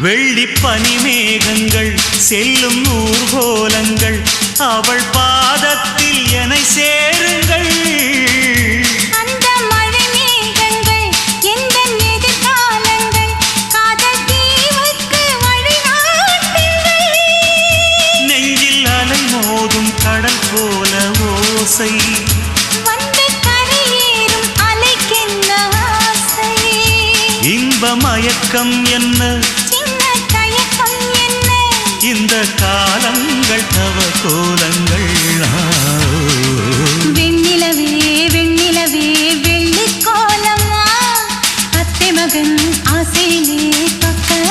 வெள்ளி பனிமேகங்கள் செல்லும் ஊர்கோலங்கள் அவள் பாதத்தில் என சேருங்கள். நெஞ்சில் அலை மோதும் கடல் போல ஓசை. இன்ப மயக்கம் என்ன? ஆசையிலே பக்கம்